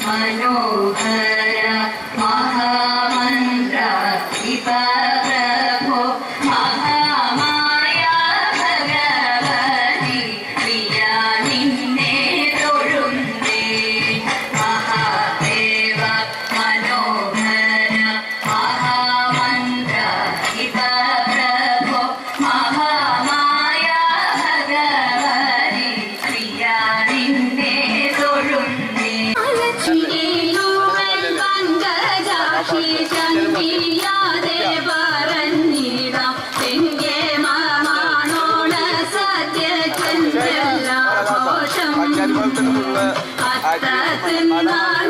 धनो I do.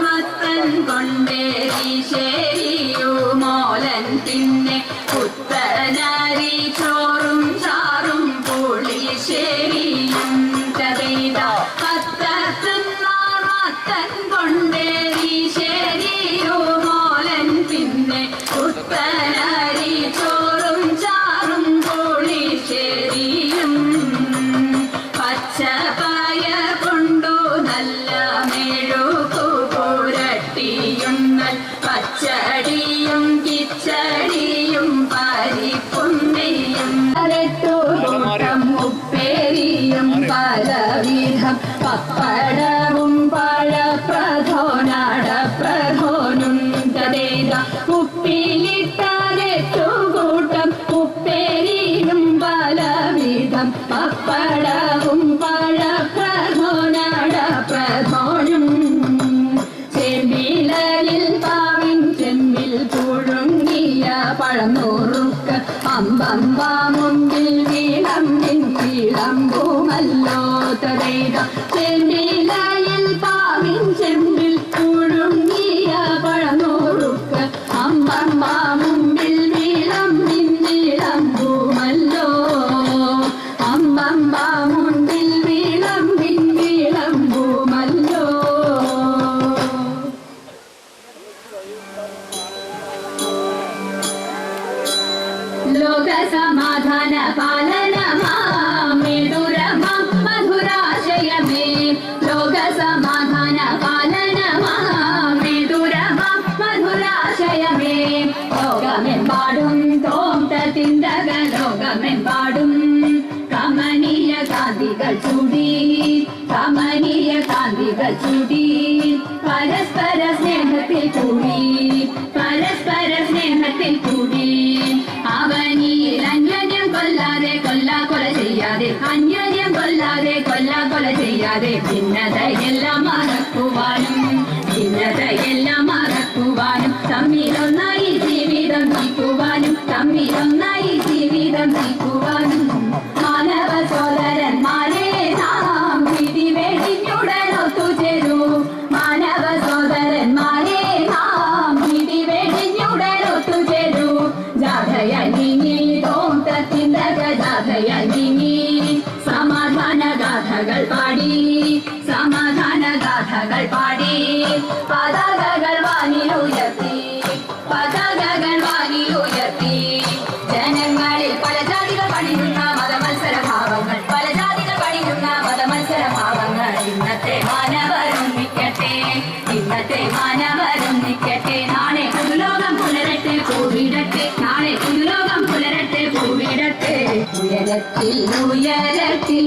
ഉപ്പിലിട്ടാലെട്ടുകൂട്ടം ഉപ്പേരിയും പലവിധം പപ്പടവും പഴ പ്രധോനാട പ്രധോനും ചെമ്പിലയിൽ പാവിൻ ചെമ്പിൽ പുഴുങ്ങിയ പഴനൂറുക്ക അമ്പമ്പാ സമാധാന പാലനമേ ദുരമം മധുരാശയമേ. ലോക സമാധാന പാലനമേ ദുരമം മധുരാശയമേ. ലോകമെമ്പാടും തോം തിന്തക ലോകമെമ്പാടും കമനീയ കാന്തികൾ ചൂടി കമനീയ കാന്തികൾ ചൂടി. കൊല്ലാതെ കൊല്ല കൊല ചെയ്യാതെ ഭിന്നതയെല്ലാം മറക്കുവാനും ഭിന്നതയെല്ലാം മറക്കുവാനും തമ്മിലൊന്നായി ജീവിതം നീക്കുവാനും തമ്മിലൊന്നായി ജീവിതം നീക്കുവാനും മാനവ സോദരന്മാരെ നാം വിധി വെടിഞ്ഞുടൻ ഒത്തുചേരൂ മാനവ സോദരന്മാരെ നാം വിധി വെടിഞ്ഞുടൻ ഒത്തുചേരൂ ജാഥയങ്ങിങ്ങി തോന്തത്തിന്തക ജാഥയ സമാധാന പാടി സമാധാന ഗാഥകൾ പാടി പതാകകൾ വാനിലുയർത്തി പതാകകൾ വാനിലുയർത്തി ജനങ്ങളിൽ പല ജാതികൾ പണിയുന്ന മതമത്സര ഭാവങ്ങൾ പല ജാതികൾ പണിയുന്ന മതമത്സര ഭാവങ്ങൾ ഇന്നത്തെ മാനവരും നിൽക്കട്ടെ ഇന്നത്തെ മാനവരും നിൽക്കട്ടെ നാളെ പുതുലോകം പുലരട്ടെ പൂവിടട്ടെ. നാളെ പുതുലോകം പുലരട്ടെ പൂവിടട്ടെ. ഉയരത്തിൽ ഉയരത്തിൽ